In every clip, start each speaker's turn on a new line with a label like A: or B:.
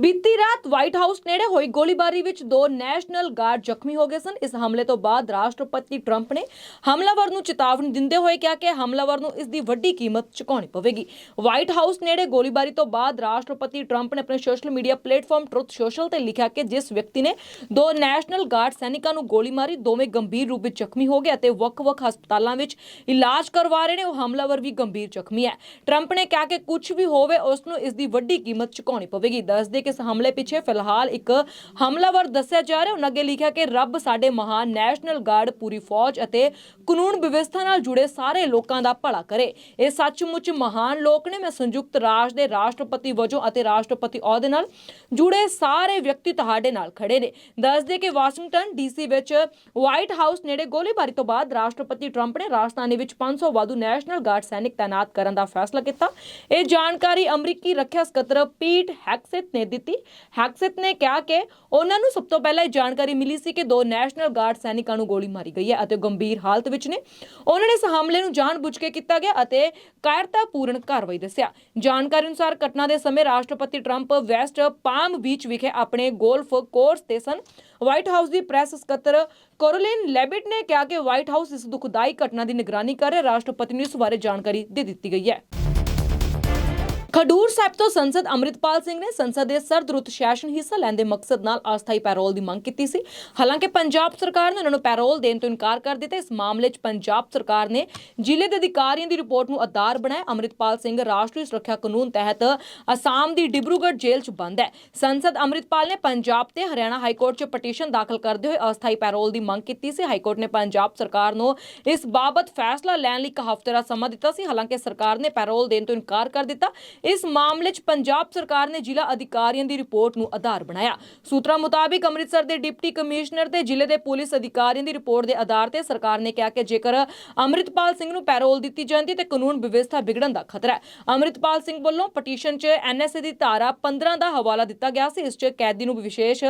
A: ਬੀਤੀ ਰਾਤ white House ਨੇੜੇ ਹੋਈ ਗੋਲੀਬਾਰੀ ਵਿੱਚ ਦੋ ਨੈਸ਼ਨਲ ਗਾਰਡ ਜ਼ਖਮੀ ਹੋ ਗਏ ਸਨ। ਇਸ ਹਮਲੇ ਤੋਂ ਬਾਅਦ ਰਾਸ਼ਟਰਪਤੀ ਟਰੰਪ ਨੇ ਹਮਲਾਵਰ ਨੂੰ ਚੇਤਾਵਨੀ ਦਿੰਦੇ ਹੋਏ ਕਿਹਾ ਕਿ ਹਮਲਾਵਰ ਨੂੰ ਇਸ ਦੀ ਵੱਡੀ ਕੀਮਤ ਚੁਕਾਉਣੀ ਪਵੇਗੀ। ਵਾਈਟ ਹਾਊਸ ਨੇੜੇ ਗੋਲੀਬਾਰੀ ਤੋਂ ਬਾਅਦ ਰਾਸ਼ਟਰਪਤੀ ਟਰੰਪ ਨੇ ਆਪਣੇ social media platform Truth Social ਤੇ ਲਿਖਿਆ ਕਿ ਜਿਸ ਵਿਅਕਤੀ ਨੇ ਦੋ ਨੈਸ਼ਨਲ ਗਾਰਡ ਸੈਨਿਕਾਂ ਨੂੰ ਗੋਲੀ ਮਾਰੀ, ਦੋਵੇਂ ਗੰਭੀਰ ਰੂਪ ਵਿੱਚ ਜ਼ਖਮੀ ਹੋ ਗਏ ਅਤੇ ਵੱਖ-ਵੱਖ ਹਸਪਤਾਲਾਂ ਵਿੱਚ ਇਲਾਜ ਕਰਵਾ ਰਹੇ ਨੇ। ਉਹ ਹਮਲਾਵਰ ਵੀ ਗੰਭੀਰ ਜ਼ਖਮੀ ਹੈ। ਟਰੰਪ ਨੇ ਕਿਹਾ ਕਿ ਕੁਝ ਵੀ ਹੋਵੇ, ਉਸ ਨੂੰ ਇਸ ਦੀ ਵੱਡੀ ਕੀਮਤ ਚੁਕਾਉਣੀ ਪਵੇਗੀ। ਦੱਸ ਦੇ ਕਿ ਇਸ ਹਮਲੇ ਪਿੱਛੇ ਫਿਲਹਾਲ ਇੱਕ ਹਮਲਾਵਰ ਦੱਸਿਆ ਜਾ ਰਿਹਾ ਉਹਨਾਂ ਅੱਗੇ ਲਿਖਿਆ ਕਿ ਰੱਬ ਸਾਡੇ ਮਹਾਨ ਨੈਸ਼ਨਲ ਗਾਰਡ, ਪੂਰੀ ਫੌਜ ਅਤੇ ਕਾਨੂੰਨ ਵਿਵਸਥਾ ਨਾਲ ਜੁੜੇ ਸਾਰੇ ਲੋਕਾਂ ਦਾ ਭਲਾ ਕਰੇ। ਇਹ ਸੱਚਮੁੱਚ ਮਹਾਨ ਲੋਕ ਨੇ। ਮੈਂ ਸੰਯੁਕਤ ਰਾਜ ਦੇ ਰਾਸ਼ਟਰਪਤੀ ਵਜੋਂ ਅਤੇ ਰਾਸ਼ਟਰਪਤੀ ਅਹੁਦੇ ਨਾਲ ਜੁੜੇ ਸਾਰੇ ਵਿਅਕਤੀ ਤੁਹਾਡੇ ਨਾਲ ਖੜੇ ਨੇ। ਦੱਸਦੇ ਕਿ ਵਾਸ਼ਿੰਗਟਨ ਡੀਸੀ ਵਿੱਚ ਵਾਈਟ ਹਾਊਸ ਨੇੜੇ ਗੋਲੀਬਾਰੀ ਤੋਂ ਬਾਅਦ ਰਾਸ਼ਟਰਪਤੀ ਟਰੰਪ ਨੇ ਰਾਜਧਾਨੀ ਵਿੱਚ 500 ਵਾਧੂ ਨੈਸ਼ਨਲ ਗਾਰਡ ਸੈਨਿਕ ਤਾਇਨਾਤ ਕਰਨ ਦਾ ਫੈਸਲਾ ਕੀਤਾ। ਇਹ ਜਾਣਕਾਰੀ ਅਮਰੀਕੀ ਰੱਖਿਆ ਸਕੱਤਰ ਪੀਟ ਹੈਕਸੇਟ ਨੇ ਦਿੱਤੀ। ਹੈਕਸੇਟ ਨੇ ਕਿਹਾ ਕਿ ਉਹਨਾਂ ਨੂੰ ਸਭ ਤੋਂ ਪਹਿਲਾਂ ਇਹ ਜਾਣਕਾਰੀ ਮਿਲੀ ਸੀ ਕਿ ਦੋ ਨੈਸ਼ਨਲ ਗਾਰਡ ਸੈਨਿਕਾਂ ਨੂੰ ਗੋਲੀ ਮਾਰੀ ਗਈ ਹੈ ਅਤੇ ਗੰਭੀਰ ਹਾਲਤ ਵਿੱਚ ਨੇ। ਉਹਨਾਂ ਨੇ ਇਸ ਹਮਲੇ ਨੂੰ ਜਾਣਬੁੱਝ ਕੇ ਕੀਤਾ ਗਿਆ ਅਤੇ ਕਾਇਰਤਾਪੂਰਨ ਕਾਰਵਾਈ ਦੱਸਿਆ। ਜਾਣਕਾਰੀ ਅਨੁਸਾਰ ਘਟਨਾ ਦੇ ਸਮੇਂ ਰਾਸ਼ਟਰਪਤੀ ਟਰੰਪ ਵੈਸਟ ਪਾਮ ਬੀਚ ਵਿਖੇ ਆਪਣੇ ਗੋਲਫ ਕੋਰਸ ਤੇ ਸਨ। ਵਾਈਟ ਹਾਊਸ ਦੀ ਪ੍ਰੈਸ ਸਕੱਤਰ ਕੋਰੋਲਿਨ ਲੈਬਿਟ ਨੇ ਕਿਹਾ ਕਿ ਵਾਈਟ ਹਾਊਸ ਇਸ ਦੁਖਦਾਈ ਘਟਨਾ ਦੀ ਨਿਗਰਾਨੀ ਕਰ ਰਿਹਾ ਰਾਸ਼ਟਰਪਤੀ ਨੂੰ ਇਸ ਬਾਰੇ ਜਾਣਕਾਰੀ ਦੇ ਦਿੱਤੀ ਗਈ ਹੈ। ਖਡੂਰ ਸਾਹਿਬ ਤੋਂ ਸੰਸਦ ਅੰਮ੍ਰਿਤਪਾਲ ਸਿੰਘ ਨੇ ਸੰਸਦ ਦੇ ਸਰਦ ਰੁੱਤ ਸੈਸ਼ਨ ਹਿੱਸਾ ਲੈਣ ਦੇ ਮਕਸਦ ਨਾਲ ਅਸਥਾਈ ਪੈਰੋਲ ਦੀ ਮੰਗ ਕੀਤੀ ਸੀ। ਹਾਲਾਂਕਿ ਪੰਜਾਬ ਸਰਕਾਰ ਨੇ ਉਹਨਾਂ ਨੂੰ ਪੈਰੋਲ ਦੇਣ ਤੋਂ ਇਨਕਾਰ ਕਰ ਦਿੱਤਾ। ਇਸ ਮਾਮਲੇ 'ਚ ਪੰਜਾਬ ਸਰਕਾਰ ਨੇ ਜ਼ਿਲ੍ਹੇ ਦੇ ਅਧਿਕਾਰੀਆਂ ਦੀ ਰਿਪੋਰਟ ਨੂੰ ਆਧਾਰ ਬਣਾਇਆ। ਅੰਮ੍ਰਿਤਪਾਲ ਸਿੰਘ ਰਾਸ਼ਟਰੀ ਸੁਰੱਖਿਆ ਕਾਨੂੰਨ ਤਹਿਤ ਅਸਾਮ ਦੀ ਡਿਬਰੂਗੜ੍ਹ ਜੇਲ੍ਹ 'ਚ ਬੰਦ ਹੈ। ਸੰਸਦ ਅੰਮ੍ਰਿਤਪਾਲ ਨੇ ਪੰਜਾਬ ਤੇ ਹਰਿਆਣਾ ਹਾਈ ਕੋਰਟ 'ਚ ਪਟੀਸ਼ਨ ਦਾਖਲ ਕਰਦੇ ਹੋਏ ਅਸਥਾਈ ਪੈਰੋਲ ਦੀ ਮੰਗ ਕੀਤੀ ਸੀ। ਹਾਈ ਕੋਰਟ ਨੇ ਪੰਜਾਬ ਸਰਕਾਰ ਨੂੰ ਇਸ ਬਾਬਤ ਫੈਸਲਾ ਲੈਣ ਲਈ ਇੱਕ ਹਫ਼ਤੇ ਦਾ ਸਮਾਂ ਦਿੱਤਾ ਸੀ। ਹਾਲਾਂਕਿ ਸਰਕਾਰ ਨੇ ਪੈਰੋਲ ਦੇਣ ਤੋਂ ਇਨਕਾਰ ਕਰ ਦਿੱਤਾ। ਇਸ ਮਾਮਲੇ 'ਚ ਪੰਜਾਬ ਸਰਕਾਰ ਨੇ ਜ਼ਿਲ੍ਹਾ ਅਧਿਕਾਰੀਆਂ ਦੀ ਰਿਪੋਰਟ ਨੂੰ ਆਧਾਰ ਬਣਾਇਆ। ਸੂਤਰਾਂ ਮੁਤਾਬਿਕ ਅੰਮ੍ਰਿਤਸਰ ਦੇ ਡਿਪਟੀ ਕਮਿਸ਼ਨਰ ਤੇ ਜ਼ਿਲ੍ਹੇ ਦੇ ਪੁਲਿਸ ਅਧਿਕਾਰੀਆਂ ਦੀ ਰਿਪੋਰਟ ਦੇ ਆਧਾਰ ਤੇ ਸਰਕਾਰ ਨੇ ਕਿਹਾ ਕਿ ਜੇਕਰ ਅੰਮ੍ਰਿਤਪਾਲ ਸਿੰਘ ਨੂੰ ਪੈਰੋਲ ਦਿੱਤੀ ਜਾਂਦੀ ਤੇ ਕਾਨੂੰਨ ਵਿਵਸਥਾ ਵਿਗੜਨ ਦਾ ਖਤਰਾ ਹੈ। ਅੰਮ੍ਰਿਤਪਾਲ ਸਿੰਘ ਵੱਲੋਂ ਪਟੀਸ਼ਨ 'ਚ ਐਨਐਸਏ ਦੀ ਧਾਰਾ 15 ਦਾ ਹਵਾਲਾ ਦਿੱਤਾ ਗਿਆ ਸੀ, ਇਸ 'ਚ ਕੈਦੀ ਨੂੰ ਵਿਸ਼ੇਸ਼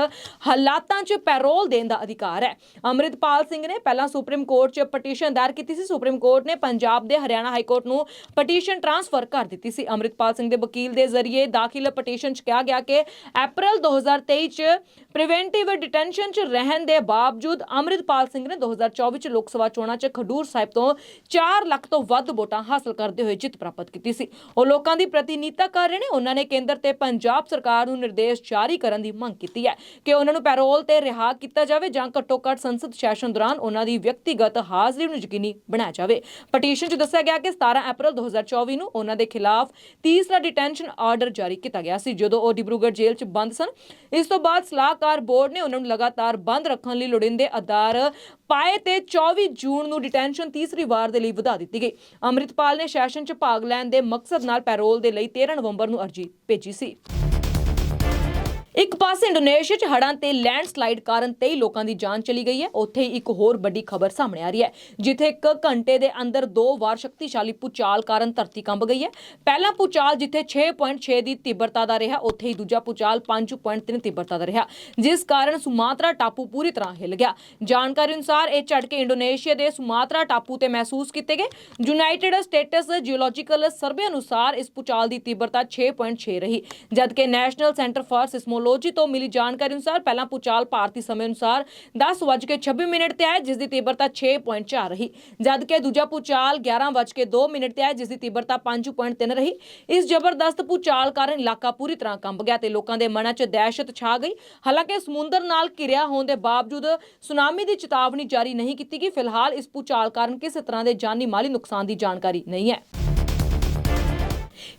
A: ਹਾਲਾਤਾਂ 'ਚ ਪੈਰੋਲ ਦੇਣ ਦਾ ਅਧਿਕਾਰ ਹੈ। ਅੰਮ੍ਰਿਤਪਾਲ ਸਿੰਘ ਨੇ ਪਹਿਲਾਂ ਸੁਪਰੀਮ ਕੋਰਟ 'ਚ ਪਟੀਸ਼ਨ ਦਾਇਰ ਕੀਤੀ ਸੀ। ਸੁਪਰੀਮ ਕੋਰਟ ਨੇ ਪੰਜਾਬ ਦੇ ਹਰਿਆਣਾ ਹਾਈ ਕੋਰਟ ਨੂੰ ਪਟੀਸ਼ਨ ਟ੍ਰਾਂਸਫਰ ਕਰ ਦਿੱਤੀ ਸੀ। ਅੰਮ੍ਰਿਤਪਾਲ ਸਿੰਘ ਦੇ ਵਕੀਲ ਦੇ ਜ਼ਰੀਏ ਦਾਖਲ ਪਟੀਸ਼ਨ 'ਚ ਕਿਹਾ ਗਿਆ ਕਿ ਅਪ੍ਰੈਲ 2023 'ਚ ਪ੍ਰੀਵੈਂਟਿਵ ਡਿਟੈਂਸ਼ਨ 'ਚ ਰਹਿਣ ਦੇ ਬਾਵਜੂਦ ਅੰਮ੍ਰਿਤਪਾਲ ਸਿੰਘ ਨੇ 2024 'ਚ ਲੋਕ ਸਭਾ ਚੋਣਾਂ 'ਚ ਖਡੂਰ ਸਾਹਿਬ ਤੋਂ 4 ਲੱਖ ਤੋਂ ਵੱਧ ਵੋਟਾਂ ਹਾਸਲ ਕਰਦੇ ਹੋਏ ਜਿੱਤ ਪ੍ਰਾਪਤ ਕੀਤੀ ਸੀ। ਉਹ ਲੋਕਾਂ ਦੀ ਪ੍ਰਤੀਨਿਧਤਾ ਕਰ ਰਹੇ ਨੇ। ਉਹਨਾਂ ਨੇ ਕੇਂਦਰ ਤੇ ਪੰਜਾਬ ਸਰਕਾਰ ਨੂੰ ਨਿਰਦੇਸ਼ ਜਾਰੀ ਕਰਨ ਦੀ ਮੰਗ ਕੀਤੀ ਹੈ ਕਿ ਉਹਨਾਂ ਨੂੰ ਪੈਰੋਲ ਤੇ ਰਿਹਾ ਕੀਤਾ ਜਾਵੇ ਜਾਂ ਘੱਟੋ ਘੱਟ ਸੰਸਦ ਸੈਸ਼ਨ ਦੌਰਾਨ ਉਹਨਾਂ ਦੀ ਵਿਅਕਤੀਗਤ ਹਾਜ਼ਰੀ ਨੂੰ ਯਕੀਨੀ ਬਣਾਇਆ ਜਾਵੇ। ਪਟੀਸ਼ਨ 'ਚ ਦੱਸਿਆ ਗਿਆ ਕਿ 17 ਅਪ੍ਰੈਲ 2024 ਨੂੰ ਉਹਨਾਂ ਦੇ ਖਿਲਾਫ ਤੀਸਰਾ ਡਿਟੈਂਸ਼ਨ ਆਰਡਰ ਜਾਰੀ ਕੀਤਾ ਗਿਆ ਸੀ, ਜਦੋਂ ਉਹ ਡਿਬਰੂਗੜ੍ਹ ਜੇਲ੍ਹ 'ਚ ਬੰਦ ਸਨ। ਇਸ ਤੋਂ ਬਾਅਦ ਸਲਾਹਕਾਰ ਬੋਰਡ ਨੇ ਉਹਨਾਂ ਨੂੰ ਲਗਾਤਾਰ ਬੰਦ ਰੱਖਣ ਲਈ ਲੋੜੀਂਦੇ ਆਧਾਰ ਪਾਏ ਤੇ 24 ਜੂਨ ਨੂੰ ਡਿਟੈਂਸ਼ਨ ਤੀਸਰੀ ਵਾਰ ਦੇ ਲਈ ਵਧਾ ਦਿੱਤੀ ਗਈ। ਅੰਮ੍ਰਿਤਪਾਲ ਨੇ ਸੈਸ਼ਨ 'ਚ ਭਾਗ ਲੈਣ ਦੇ ਮਕਸਦ ਨਾਲ ਪੈਰੋਲ ਦੇ ਲਈ 13 ਨਵੰਬਰ ਨੂੰ ਅਰਜੀ ਭੇਜੀ ਸੀ। ਇੱਕ ਪਾਸੇ ਇੰਡੋਨੇਸ਼ੀਆ 'ਚ ਹੜ੍ਹਾਂ ਤੇ ਲੈਂਡਸਲਾਈਡ ਕਾਰਨ 23 ਲੋਕਾਂ ਦੀ ਜਾਨ ਚਲੀ ਗਈ ਹੈ। ਉੱਥੇ ਹੀ ਇੱਕ ਹੋਰ ਵੱਡੀ ਖਬਰ ਸਾਹਮਣੇ ਆ ਰਹੀ ਹੈ, ਜਿੱਥੇ ਇੱਕ ਘੰਟੇ ਦੇ ਅੰਦਰ ਦੋ ਵਾਰ ਸ਼ਕਤੀਸ਼ਾਲੀ ਭੂਚਾਲ ਕਾਰਨ ਧਰਤੀ ਕੰਬ ਗਈ ਹੈ। ਪਹਿਲਾ ਭੂਚਾਲ ਜਿੱਥੇ 6.6 ਦੀ ਤੀਬਰਤਾ ਦਾ ਰਿਹਾ, ਉੱਥੇ ਹੀ ਦੂਜਾ ਭੂਚਾਲ 5.3 ਤੀਬਰਤਾ ਦਾ ਰਿਹਾ, ਜਿਸ ਕਾਰਨ ਸੁਮਾਤਰਾ ਟਾਪੂ ਪੂਰੀ ਤਰ੍ਹਾਂ ਹਿੱਲ ਗਿਆ। ਜਾਣਕਾਰੀ ਅਨੁਸਾਰ ਇਹ ਝਟਕੇ ਇੰਡੋਨੇਸ਼ੀਆ ਦੇ ਸੁਮਾਤਰਾ ਟਾਪੂ ਤੇ ਮਹਿਸੂਸ ਕੀਤੇ ਗਏ। ਯੂਨਾਈਟਿਡ ਸਟੇਟਸ ਜੀਓਲੋਜੀਕਲ ਸਰਵੇ ਅਨੁਸਾਰ ਇਸ ਭੂਚਾਲ ਦੀ ਤੀਬਰਤਾ 6.6 ਰਹੀ, ਜਦਕਿ ਨੈਸ਼ਨਲ ਸੈਂਟਰ ਫਾਰ ਸਿਸਮੋਲੋਜੀ ਤੋਂ ਮਿਲੀ ਜਾਣਕਾਰੀ ਅਨੁਸਾਰ, ਪਹਿਲਾ ਭੂਚਾਲ ਭਾਰਤੀ ਸਮੇਂ ਅਨੁਸਾਰ 10:26 ਮਿੰਟ ਤੇ ਆਇਆ ਜਿਸ ਦੀ ਤੀਬਰਤਾ 6.4 ਰਹੀ। ਜਦਕਿ ਦੂਜਾ ਭੂਚਾਲ 11:02 ਮਿੰਟ ਤੇ ਆਇਆ ਜਿਸ ਦੀ ਤੀਬਰਤਾ 5.3 ਰਹੀ। ਇਸ ਜ਼ਬਰਦਸਤ ਭੂਚਾਲ ਕਾਰਨ ਇਲਾਕਾ ਪੂਰੀ ਤਰ੍ਹਾਂ ਕੰਬ ਗਿਆ ਤੇ ਲੋਕਾਂ ਦੇ ਮਨਾਂ 'ਚ ਦਹਿਸ਼ਤ ਛਾ ਗਈ। ਹਾਲਾਂਕਿ ਸਮੁੰਦਰ ਨਾਲ ਘਿਰਿਆ ਹੋਣ ਦੇ ਬਾਵਜੂਦ ਸੁਨਾਮੀ ਦੀ ਚੇਤਾਵਨੀ ਜਾਰੀ ਨਹੀਂ ਕੀਤੀ ਗਈ। ਫਿਲਹਾਲ ਇਸ ਭੂਚਾਲ ਕਾਰਨ ਕਿਸੇ ਤਰ੍ਹਾਂ ਦੇ ਜਾਨੀ ਮਾਲੀ ਨੁਕਸਾਨ ਦੀ ਜਾਣਕਾਰੀ ਨਹੀਂ ਹੈ।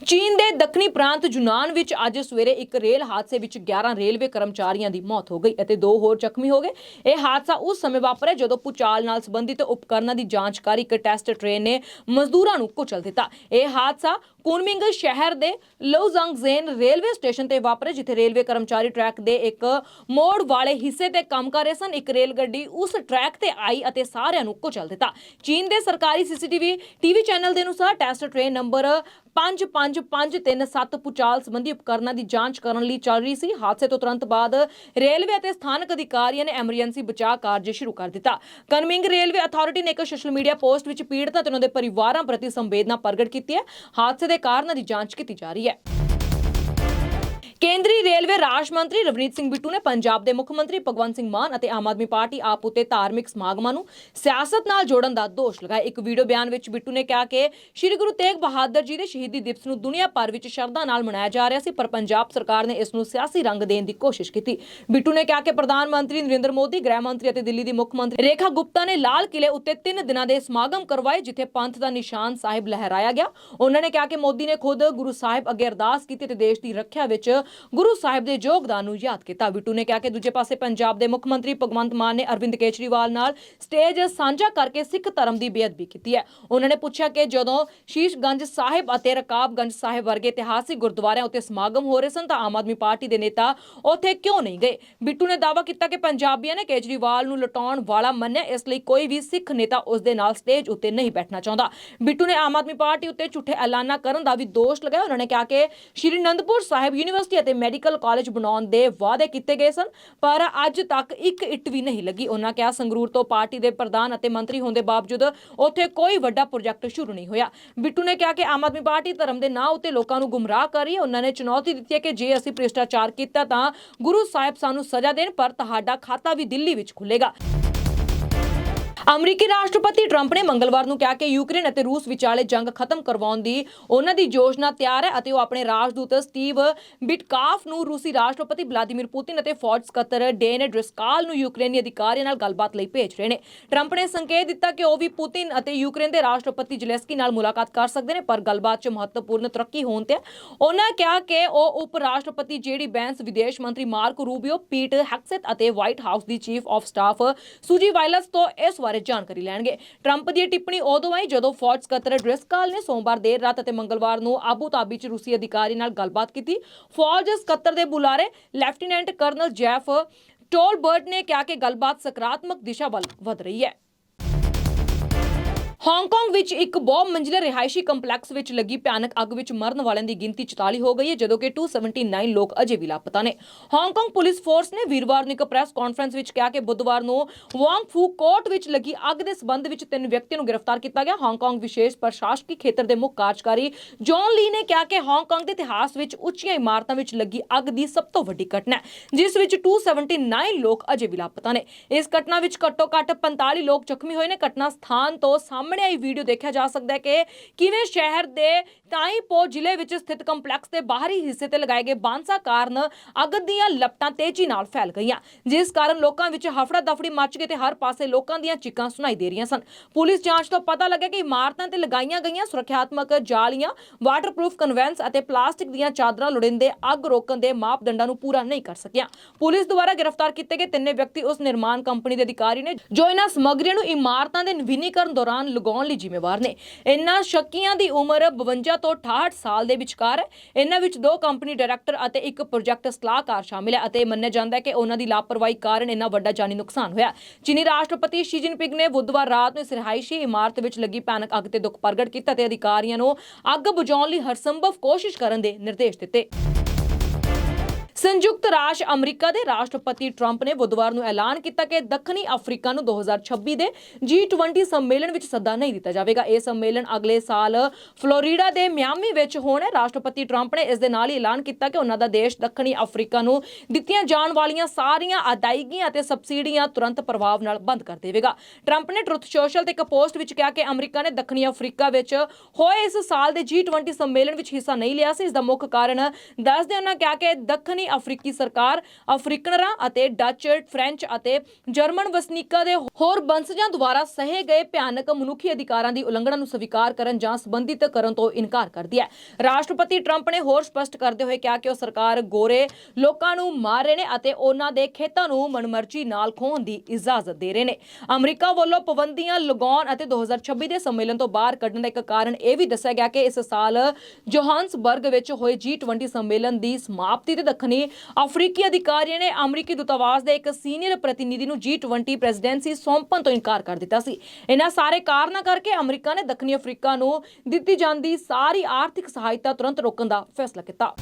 A: ਚੀਨ ਦੇ ਦੱਖਣੀ ਪ੍ਰਾਂਤ ਯੂਨਾਨ ਵਿੱਚ ਅੱਜ ਸਵੇਰੇ ਇੱਕ ਰੇਲ ਹਾਦਸੇ ਵਿੱਚ 11 ਰੇਲਵੇ ਕਰਮਚਾਰੀਆਂ ਦੀ ਮੌਤ ਹੋ ਗਈ ਅਤੇ ਦੋ ਹੋਰ ਜ਼ਖਮੀ ਹੋ ਗਏ। ਇਹ ਹਾਦਸਾ ਉਸ ਸਮੇਂ ਵਾਪਰਿਆ ਜਦੋਂ ਭੂਚਾਲ ਨਾਲ ਸੰਬੰਧਿਤ ਉਪਕਰਨਾਂ ਦੀ ਜਾਂਚ ਕਰ ਇੱਕ ਟੈਸਟ ਟ੍ਰੇਨ ਨੇ ਮਜ਼ਦੂਰਾਂ ਨੂੰ ਕੁਚਲ ਦਿੱਤਾ। ਇਹ ਹਾਦਸਾ ਕੁਨਮਿੰਗ ਸ਼ਹਿਰ ਦੇ ਲੋਜ਼ੰਗਜ਼ੇਨ ਰੇਲਵੇ ਸਟੇਸ਼ਨ ਤੇ ਵਾਪਰਿਆ, ਜਿੱਥੇ ਰੇਲਵੇ ਕਰਮਚਾਰੀ ਟਰੈਕ ਦੇ ਇੱਕ ਮੋੜ ਵਾਲੇ ਹਿੱਸੇ ਤੇ ਕੰਮ ਕਰ ਰਹੇ ਸਨ। ਇੱਕ ਰੇਲ ਗੱਡੀ ਉਸ ਟਰੈਕ ਤੇ ਆਈ ਅਤੇ ਸਾਰਿਆਂ ਨੂੰ ਕੁਚਲ ਦਿੱਤਾ। ਚੀਨ ਦੇ ਸਰਕਾਰੀ ਸੀਸੀਟੀਵੀ ਟੀਵੀ ਚੈਨਲ ਦੇ ਅਨੁਸਾਰ ਟੈਸਟ ਟ੍ਰੇਨ ਨੰਬਰ 5553 ਭੂਚਾਲ ਸੰਬੰਧੀ ਉਪਕਰਨਾਂ ਦੀ ਜਾਂਚ ਕਰਨ ਲਈ ਚੱਲ ਰਹੀ ਸੀ। ਹਾਦਸੇ ਤੋਂ ਤੁਰੰਤ ਬਾਅਦ ਰੇਲਵੇ ਅਤੇ ਸਥਾਨਕ ਅਧਿਕਾਰੀਆਂ ਨੇ ਐਮਰਜੈਂਸੀ ਬਚਾਅ ਕਾਰਜ ਸ਼ੁਰੂ ਕਰ ਦਿੱਤਾ। ਕਨਮਿੰਗ ਰੇਲਵੇ ਅਥਾਰਟੀ ਨੇ ਇੱਕ ਸੋਸ਼ਲ ਮੀਡੀਆ ਪੋਸਟ ਵਿੱਚ ਪੀੜਤਾਂ ਤੇ ਉਹਨਾਂ ਦੇ ਪਰਿਵਾਰਾਂ ਪ੍ਰਤੀ ਸੰਵੇਦਨਾ ਪ੍ਰਗਟ ਕੀਤੀ ਹੈ। ਹਾਦਸੇ ਦੇ ਕਾਰਨਾਂ ਦੀ ਜਾਂਚ ਕੀਤੀ ਜਾ ਰਹੀ ਹੈ। ਕੇਂਦਰੀ ਰੇਲਵੇ ਰਾਜ ਮੰਤਰੀ ਰਵਨੀਤ ਸਿੰਘ ਬਿੱਟੂ ਨੇ ਪੰਜਾਬ ਦੇ ਮੁੱਖ ਮੰਤਰੀ ਭਗਵੰਤ ਸਿੰਘ ਮਾਨ ਅਤੇ ਆਮ ਆਦਮੀ ਪਾਰਟੀ ਆਪ ਉਤੇ ਧਾਰਮਿਕ ਸਮਾਗਮਾਂ ਨੂੰ ਸਿਆਸਤ ਨਾਲ ਜੋੜਨ ਦਾ ਦੋਸ਼ ਲਗਾਇਆ। ਇੱਕ ਵੀਡੀਓ ਬਿਆਨ ਵਿੱਚ ਬਿੱਟੂ ਨੇ ਕਿਹਾ ਕਿ ਸ੍ਰੀ ਗੁਰੂ ਤੇਗ ਬਹਾਦਰ ਜੀ ਦੇ ਸ਼ਹੀਦੀ ਦਿਵਸ ਨੂੰ ਦੁਨੀਆ ਭਰ ਵਿੱਚ ਸ਼ਰਧਾ ਨਾਲ ਮਨਾਇਆ ਜਾ ਰਿਹਾ ਸੀ, ਪਰ ਪੰਜਾਬ ਸਰਕਾਰ ਨੇ ਇਸ ਨੂੰ ਸਿਆਸੀ ਰੰਗ ਦੇਣ ਦੀ ਕੋਸ਼ਿਸ਼ ਕੀਤੀ। ਬਿੱਟੂ ਨੇ ਕਿਹਾ ਕਿ ਪ੍ਰਧਾਨ ਮੰਤਰੀ ਨਰਿੰਦਰ ਮੋਦੀ, ਗ੍ਰਹਿ ਮੰਤਰੀ ਅਤੇ ਦਿੱਲੀ ਦੀ ਮੁੱਖ ਮੰਤਰੀ ਰੇਖਾ ਗੁਪਤਾ ਨੇ ਲਾਲ ਕਿਲੇ ਉੱਤੇ 3 ਦਿਨਾਂ ਦੇ ਸਮਾਗਮ ਕਰਵਾਏ, ਜਿੱਥੇ ਪੰਥ ਦਾ ਨਿਸ਼ਾਨ ਸਾਹਿਬ ਲਹਿਰਾਇਆ ਗਿਆ। ਉਹਨਾਂ ਨੇ ਕਿਹਾ ਕਿ ਮੋਦੀ ਨੇ ਖੁਦ ਗੁਰੂ ਸਾਹਿਬ ਅੱਗੇ ਅਰਦਾਸ ਕੀਤੀ ਤੇ ਦੇਸ਼ ਦੀ ਰੱਖਿਆ ਵਿੱਚ ਗੁਰੂ ਸਾਹਿਬ ਦੇ ਯੋਗਦਾਨ ਨੂੰ ਯਾਦ ਕੀਤਾ। ਬਿੱਟੂ ਨੇ ਕਿਹਾ ਕਿ ਦੂਜੇ ਪਾਸੇ ਪੰਜਾਬ ਦੇ ਮੁੱਖ ਮੰਤਰੀ ਭਗਵੰਤ ਮਾਨ ਨੇ ਅਰਵਿੰਦ ਕੇਜਰੀਵਾਲ ਨਾਲ ਸਟੇਜ ਸਾਂਝਾ ਕਰਕੇ ਸਿੱਖ ਧਰਮ ਦੀ ਬੇਅਦਬੀ ਕੀਤੀ ਹੈ। ਉਹਨਾਂ ਨੇ ਪੁੱਛਿਆ ਕਿ ਜਦੋਂ ਸ਼ੀਸ਼ਗੰਜ ਸਾਹਿਬ ਅਤੇ ਰਕਾਬਗੰਜ ਸਾਹਿਬ ਵਰਗੇ ਇਤਿਹਾਸਿਕ ਗੁਰਦੁਆਰਿਆਂ ਉੱਤੇ ਸਮਾਗਮ ਹੋ ਰਹੇ ਸਨ ਤਾਂ ਆਮ ਆਦਮੀ ਪਾਰਟੀ ਦੇ ਨੇਤਾ ਉੱਥੇ ਕਿਉਂ ਨਹੀਂ ਗਏ? ਬਿੱਟੂ ਨੇ ਦਾਅਵਾ ਕੀਤਾ ਕਿ ਪੰਜਾਬੀਆਂ ਨੇ ਕੇਜਰੀਵਾਲ ਨੂੰ ਲਟਾਉਣ ਵਾਲਾ ਮੰਨਿਆ, ਇਸ ਲਈ ਕੋਈ ਵੀ ਸਿੱਖ ਨੇਤਾ ਉਸ ਦੇ ਨਾਲ ਸਟੇਜ ਉੱਤੇ ਨਹੀਂ ਬੈਠਣਾ ਚਾਹੁੰਦਾ। ਬਿੱਟੂ ਨੇ ਆਮ ਆਦਮੀ ਪਾਰਟੀ ਉੱਤੇ ਝੂਠੇ ਐਲਾਨਾ ਕਰਨ ਦਾ ਵੀ ਦੋਸ਼ ਲਗਾਇਆ। ਉਹਨਾਂ ਨੇ ਕਿਹਾ ਕਿ ਸ਼੍ਰੀ ਅਨੰਦਪੁਰ ਸਾਹਿਬ ਯੂਨੀਵਰਸਿਟੀ ਅਤੇ ਮੈਡੀਕਲ ਕਾਲਜ ਬਣਾਉਣ ਦੇ ਵਾਅਦੇ ਕੀਤੇ ਗਏ ਸਨ, ਪਰ ਅੱਜ ਤੱਕ ਇੱਕ ਇੱਟ ਵੀ ਨਹੀਂ ਲੱਗੀ। ਉਹਨਾਂ ਕਿਹਾ, ਸੰਗਰੂਰ ਤੋਂ ਪਾਰਟੀ ਦੇ ਪ੍ਰਧਾਨ ਅਤੇ ਮੰਤਰੀ ਹੋਣ ਦੇ ਬਾਵਜੂਦ ਉੱਥੇ ਕੋਈ ਵੱਡਾ ਪ੍ਰੋਜੈਕਟ ਸ਼ੁਰੂ ਨਹੀਂ ਹੋਇਆ। ਬਿੱਟੂ ਨੇ ਕਿਹਾ ਕਿ ਆਮ ਆਦਮੀ ਪਾਰਟੀ ਧਰਮ ਦੇ ਨਾਂ ਉੱਤੇ ਲੋਕਾਂ ਨੂੰ ਗੁੰਮਰਾਹ ਕਰ ਰਹੀ ਹੈ। ਉਹਨਾਂ ਨੇ ਚੁਣੌਤੀ ਦਿੱਤੀ ਹੈ ਕਿ ਜੇ ਅਸੀਂ ਭ੍ਰਿਸ਼ਟਾਚਾਰ ਕੀਤਾ ਤਾਂ ਗੁਰੂ ਸਾਹਿਬ ਸਾਨੂੰ ਸਜ਼ਾ ਦੇਣ, ਪਰ ਤੁਹਾਡਾ ਖਾਤਾ ਵੀ ਦਿੱਲੀ ਵਿੱਚ ਖੁੱਲੇਗਾ ਅਮਰੀਕੀ ਰਾਸ਼ਟਰਪਤੀ ਟਰੰਪ ਨੇ ਮੰਗਲਵਾਰ ਨੂੰ ਕਿਹਾ ਕਿ ਯੂਕਰੇਨ ਅਤੇ ਰੂਸ ਵਿਚਾਲੇ ਜੰਗ ਖਤਮ ਕਰਵਾਉਣ ਦੀ ਉਹਨਾਂ ਦੀ ਯੋਜਨਾ ਤਿਆਰ ਹੈ ਅਤੇ ਉਹ ਆਪਣੇ ਰਾਜਦੂਤ ਸਟੀਵ ਬਿਟਕਾਫ ਨੂੰ ਰੂਸੀ ਰਾਸ਼ਟਰਪਤੀ ਵਲਾਦੀਮੀਰ ਪੁਤਿਨ ਅਤੇ ਫੌਜ ਸਕੱਤਰ ਡੇਨ ਡ੍ਰਿਸਕਾਲ ਨੂੰ ਯੂਕਰੇਨੀ ਅਧਿਕਾਰੀਆਂ ਨਾਲ ਗੱਲਬਾਤ ਲਈ ਭੇਜ ਰਹੇ ਨੇ। ਟਰੰਪ ਨੇ ਸੰਕੇਤ ਦਿੱਤਾ ਕਿ ਉਹ ਵੀ ਪੁਤਿਨ ਅਤੇ ਯੂਕਰੇਨ ਦੇ ਰਾਸ਼ਟਰਪਤੀ ਜ਼ੈਲੈਂਸਕੀ ਨਾਲ ਮੁਲਾਕਾਤ ਕਰ ਸਕਦੇ ਨੇ, ਪਰ ਗੱਲਬਾਤ 'ਚ ਮਹੱਤਵਪੂਰਨ ਤਰੱਕੀ ਹੋਣ ਤੇ ਉਹਨਾਂ ਕਿਹਾ ਕਿ ਉਹ ਉਪ ਰਾਸ਼ਟਰਪਤੀ ਜੇਡੀ ਬੈਂਸ, ਵਿਦੇਸ਼ ਮੰਤਰੀ ਮਾਰਕ ਰੂਬੀਓ, ਪੀਟ ਹੈਕਸੈਟ ਅਤੇ White House the chief of staff Susie Wiles ਤੋਂ ਇਸ ਬਾਰੇ ਜਾਣਕਾਰੀ ਲੈਣਗੇ। ਟਰੰਪ ਦੀ ਇਹ ਟਿੱਪਣੀ ਉਦੋਂ ਆਈ ਜਦੋਂ ਫੌਜ ਸਕੱਤਰ ਡ੍ਰਿਸਕਾਲ ਨੇ ਸੋਮਵਾਰ ਦੇਰ ਰਾਤ ਅਤੇ ਮੰਗਲਵਾਰ ਨੂੰ ਆਬੂ ਧਾਬੀ 'ਚ ਰੂਸੀ ਅਧਿਕਾਰੀ ਨਾਲ ਗੱਲਬਾਤ ਕੀਤੀ। ਫੌਜ ਸਕੱਤਰ ਦੇ ਬੁਲਾਰੇ ਲੈਫਟੀਨੈਂਟ ਕਰਨਲ ਜੈਫ ਟੋਲਬਰਟ ਨੇ ਕਿਹਾ ਕਿ ਗੱਲਬਾਤ ਸਕਾਰਾਤਮਕ ਦਿਸ਼ਾ ਵੱਲ ਵਧ ਰਹੀ ਹੈ। ਹਾਂਗਕਾਂਗ ਵਿੱਚ ਇੱਕ ਬਹੁ ਮੰਜ਼ਿਲਾ ਰਿਹਾਇਸ਼ੀ ਕੰਪਲੈਕਸ ਵਿੱਚ ਲੱਗੀ ਭਿਆਨਕ ਅੱਗ ਵਿੱਚ ਮਰਨ ਵਾਲਿਆਂ ਦੀ ਗਿਣਤੀ 44 ਹੋ ਗਈ ਹੈ, ਜਦੋਂ ਕਿ 279 ਲੋਕ ਅਜੇ ਵੀ ਲਾਪਤਾ ਨੇ। ਹਾਂਗਕਾਂਗ ਪੁਲਿਸ ਫੋਰਸ ਨੇ ਵੀਰਵਾਰ ਨੂੰ ਇੱਕ ਪ੍ਰੈਸ ਕਾਨਫਰੰਸ ਵਿੱਚ ਕਿਹਾ ਕਿ ਬੁੱਧਵਾਰ ਨੂੰ ਵਾਂਗ ਫੂ ਕੋਰਟ ਵਿੱਚ ਲੱਗੀ ਅੱਗ ਦੇ ਸਬੰਧ ਵਿੱਚ ਤਿੰਨ ਵਿਅਕਤੀਆਂ ਨੂੰ ਗ੍ਰਿਫਤਾਰ ਕੀਤਾ ਗਿਆ। ਹਾਂਗਕਾਂਗ ਵਿਸ਼ੇਸ਼ ਪ੍ਰਸ਼ਾਸਕੀ ਖੇਤਰ ਦੇ ਮੁੱਖ ਕਾਰਜਕਾਰੀ ਜੌਨ ਲੀ ਨੇ ਕਿਹਾ ਕਿ ਹਾਂਗਕਾਂਗ ਦੇ ਇਤਿਹਾਸ ਵਿੱਚ ਉੱਚੀਆਂ ਇਮਾਰਤਾਂ ਵਿੱਚ ਲੱਗੀ ਅੱਗ ਦੀ ਸਭ ਤੋਂ ਵੱਡੀ ਘਟਨਾ ਹੈ, ਜਿਸ ਵਿੱਚ 279 ਲੋਕ ਅਜੇ ਵੀ ਲਾਪਤਾ ਨੇ। ਇਸ ਘਟਨਾ ਵਿੱਚ ਘੱਟੋ-ਘੱਟ 45 ਲੋਕ ਜ਼ਖਮੀ ਹੋਏ ਨੇ। ਘਟਨਾ ਸਥਾਨ ਤੋਂ ਸਾਹਮਣੇ ਆਈ ਵੀਡੀਓ ਦੇਖਿਆ ਜਾ ਸਕਦਾ ਹੈ ਕਿ ਕਿਵੇਂ ਸ਼ਹਿਰ ਦੇ ਟਾਈਪੋ ਜ਼ਿਲ੍ਹੇ ਵਿੱਚ ਸਥਿਤ ਕੰਪਲੈਕਸ ਦੇ ਬਾਹਰੀ ਹਿੱਸੇ ਤੇ ਲਗਾਏ ਗਏ ਬਾਂਸਾ ਕਾਰਨ ਅੱਗ ਦੀਆਂ ਲਪਟਾਂ ਤੇਜ਼ੀ ਨਾਲ ਫੈਲ ਗਈਆਂ, ਜਿਸ ਕਾਰਨ ਲੋਕਾਂ ਵਿੱਚ ਹਫੜਾ ਦਫੜੀ ਮਚ ਗਈ ਤੇ ਹਰ ਪਾਸੇ ਲੋਕਾਂ ਦੀਆਂ ਚੀਕਾਂ ਸੁਣਾਈ ਦੇ ਰਹੀਆਂ ਸਨ। ਪੁਲਿਸ ਜਾਂਚ ਤੋਂ ਪਤਾ ਲੱਗਾ ਕਿ ਇਮਾਰਤਾਂ ਤੇ ਲਗਾਈਆਂ ਗਈਆਂ ਸੁਰੱਖਿਆਤਮਕ ਜਾਲੀਆਂ ਵਾਟਰਪ੍ਰੂਫ ਕਨਵੈਂਸ ਅਤੇ ਪਲਾਸਟਿਕ ਦੀਆਂ ਚਾਦਰਾਂ ਲੋੜੀਂਦੇ ਅੱਗ ਰੋਕਣ ਦੇ ਮਾਪਦੰਡਾਂ ਨੂੰ ਪੂਰਾ ਨਹੀਂ ਕਰ ਸਕਿਆ। ਪੁਲਿਸ ਦੁਆਰਾ ਗ੍ਰਿਫਤਾਰ ਕੀਤੇ ਗਏ ਤਿੰਨੇ ਵਿਅਕਤੀ ਉਸ ਨਿਰਮਾਣ ਕੰਪਨੀ ਦੇ ਅਧਿਕਾਰੀ ਨੇ ਜੋ ਇਹਨਾਂ ਸਮੱਗਰੀਆਂ ਨੂੰ ਇਮਾਰਤਾਂ ਦੇ ਨਵੀਨੀਕਰਨ ਦੌਰਾਨ ਲਗਾਉਣ ਲਈ ਜ਼ਿੰਮੇਵਾਰ ਨੇ। ਇਨ੍ਹਾਂ ਸ਼ੱਕੀਆਂ ਦੀ ਉਮਰ 52 ਤੋਂ 68 ਸਾਲ ਦੇ ਵਿਚਕਾਰ ਹੈ। ਇਹਨਾਂ ਵਿੱਚ ਦੋ ਕੰਪਨੀ ਡਾਇਰੈਕਟਰ ਅਤੇ ਇੱਕ ਪ੍ਰੋਜੈਕਟ ਸਲਾਹਕਾਰ ਸ਼ਾਮਿਲ ਹੈ ਅਤੇ ਮੰਨਿਆ ਜਾਂਦਾ ਹੈ ਕਿ ਉਹਨਾਂ ਦੀ ਲਾਪਰਵਾਹੀ ਕਾਰਨ ਇੰਨਾ ਵੱਡਾ ਜਾਨੀ ਨੁਕਸਾਨ ਹੋਇਆ। ਚੀਨੀ ਰਾਸ਼ਟਰਪਤੀ ਸ਼ੀ ਜਿਨਪਿੰਗ ਨੇ ਬੁੱਧਵਾਰ ਰਾਤ ਨੂੰ ਇਸ ਰਿਹਾਇਸ਼ੀ ਇਮਾਰਤ ਵਿੱਚ ਲੱਗੀ ਭਿਆਨਕ ਅੱਗ ਤੇ ਦੁੱਖ ਪ੍ਰਗਟ ਕੀਤਾ ਤੇ ਅਧਿਕਾਰੀਆਂ ਨੂੰ ਅੱਗ ਬੁਝਾਉਣ ਲਈ ਹਰ ਸੰਭਵ ਕੋਸ਼ਿਸ਼ ਕਰਨ ਦੇ ਨਿਰਦੇਸ਼ ਦਿੱਤੇ। ਸੰਯੁਕਤ ਰਾਜ ਅਮਰੀਕਾ ਦੇ ਰਾਸ਼ਟਰਪਤੀ ਟਰੰਪ ਨੇ ਬੁੱਧਵਾਰ ਨੂੰ ਐਲਾਨ ਕੀਤਾ ਕਿ ਦੱਖਣੀ ਅਫਰੀਕਾ ਨੂੰ 2026 ਦੇ G20 ਸੰਮੇਲਨ ਵਿੱਚ ਸੱਦਾ ਨਹੀਂ ਦਿੱਤਾ ਜਾਵੇਗਾ। ਇਹ ਸੰਮੇਲਨ ਅਗਲੇ ਸਾਲ ਫਲੋਰੀਡਾ ਦੇ ਮਿਆਮੀ ਵਿੱਚ ਹੋਣਾ। ਹੈ ਰਾਸ਼ਟਰਪਤੀ ਟਰੰਪ ਨੇ ਇਸ ਦੇ ਨਾਲ ਹੀ ਐਲਾਨ ਕੀਤਾ ਕਿ ਉਹਨਾਂ ਦਾ ਦੇਸ਼ ਦੱਖਣੀ ਅਫਰੀਕਾ ਨੂੰ ਦਿੱਤੀਆਂ ਜਾਣ ਵਾਲੀਆਂ ਸਾਰੀਆਂ ਅਦਾਇਗੀਆਂ ਅਤੇ ਸਬਸਿਡੀਆਂ ਤੁਰੰਤ ਪ੍ਰਭਾਵ ਨਾਲ ਬੰਦ ਕਰ ਦੇਵੇਗਾ। ਟਰੰਪ ਨੇ ਟਰੁੱਥ ਸੋਸ਼ਲ ਤੇ ਇੱਕ ਪੋਸਟ ਵਿੱਚ ਕਿਹਾ ਕਿ ਅਮਰੀਕਾ ਨੇ ਦੱਖਣੀ ਅਫਰੀਕਾ ਵਿੱਚ ਹੋਏ ਇਸ ਸਾਲ ਦੇ G20 ਸੰਮੇਲਨ ਵਿੱਚ ਹਿੱਸਾ ਨਹੀਂ ਲਿਆ ਸੀ। ਇਸ ਦਾ ਮੁੱਖ ਕਾਰਨ ਦੱਸਦੇ ਉਹਨਾਂ ਕਿਹਾ ਕਿ ਦੱਖਣੀ ਅਫਰੀਕੀ ਸਰਕਾਰ, ਅਫਰੀਕਨਰਾਂ ਅਤੇ ਡੱਚ, ਫ੍ਰੈਂਚ ਅਤੇ ਜਰਮਨ ਵਸਨੀਕਾਂ ਦੇ ਹੋਰ ਬੰਸਜਾਂ ਦੁਆਰਾ ਸਹੇ ਗਏ ਭਿਆਨਕ ਮਨੁੱਖੀ ਅਧਿਕਾਰਾਂ ਦੀ ਉਲੰਘਣਾ ਨੂੰ ਸਵੀਕਾਰ ਕਰਨ ਜਾਂ ਸੰਬੰਧਿਤ ਕਰਨ ਤੋਂ ਇਨਕਾਰ ਕਰਦੀ ਹੈ। ਰਾਸ਼ਟਰਪਤੀ ਟਰੰਪ ਨੇ ਹੋਰ ਸਪਸ਼ਟ ਕਰਦੇ ਹੋਏ ਕਿਹਾ ਕਿ ਉਹ ਸਰਕਾਰ ਗੋਰੇ ਲੋਕਾਂ ਨੂੰ ਮਾਰ ਰਹੇ ਨੇ ਅਤੇ ਉਹਨਾਂ ਦੇ ਖੇਤਾਂ ਨੂੰ ਮਨਮਰਜ਼ੀ ਨਾਲ ਖੋਹਣ ਦੀ ਇਜਾਜ਼ਤ ਦੇ ਰਹੇ ਨੇ। ਅਮਰੀਕਾ ਵੱਲੋਂ ਪਾਬੰਦੀਆਂ ਲਗਾਉਣ ਅਤੇ 2026 ਦੇ ਸੰਮੇਲਨ ਤੋਂ ਬਾਹਰ ਕੱਢਣ ਦਾ ਇੱਕ ਕਾਰਨ ਇਹ ਵੀ ਦੱਸਿਆ ਗਿਆ ਕਿ ਇਸ ਸਾਲ ਜੋਹਾਨਸਬਰਗ ਵਿੱਚ ਹੋਏ G20 ਸੰਮੇਲਨ ਦੀ ਸਮਾਪਤੀ ਤੇ ਦੱਖਣੀ ਦੱਖਣੀ ਅਫਰੀਕੀ ਅਧਿਕਾਰੀਆਂ ਨੇ ਅਮਰੀਕੀ ਦੂਤਾਵਾਸ ਦੇ ਇੱਕ ਸੀਨੀਅਰ ਪ੍ਰਤੀਨਿਧੀ ਨੂੰ G20 ਪ੍ਰੈਜ਼ੀਡੈਂਸੀ ਸੌਂਪਣ ਤੋਂ ਇਨਕਾਰ ਕਰ ਦਿੱਤਾ ਸੀ। ਇਹਨਾਂ ਸਾਰੇ ਕਾਰਨਾਂ ਕਰਕੇ ਅਮਰੀਕਾ ਨੇ ਦੱਖਣੀ ਅਫਰੀਕਾ ਨੂੰ ਦਿੱਤੀ ਜਾਂਦੀ ਸਾਰੀ ਆਰਥਿਕ ਸਹਾਇਤਾ ਤੁਰੰਤ ਰੋਕਣ ਦਾ ਫੈਸਲਾ ਕੀਤਾ।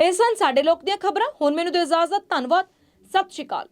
A: ਇਹ ਸਨ ਸਾਡੇ ਲੋਕ ਦੀਆਂ ਖਬਰਾਂ। ਹੁਣ ਮੈਨੂੰ ਦਿਓ ਇਜਾਜ਼ਤ। ਧੰਨਵਾਦ। ਸਤਿ ਸ਼੍ਰੀ ਅਕਾਲ।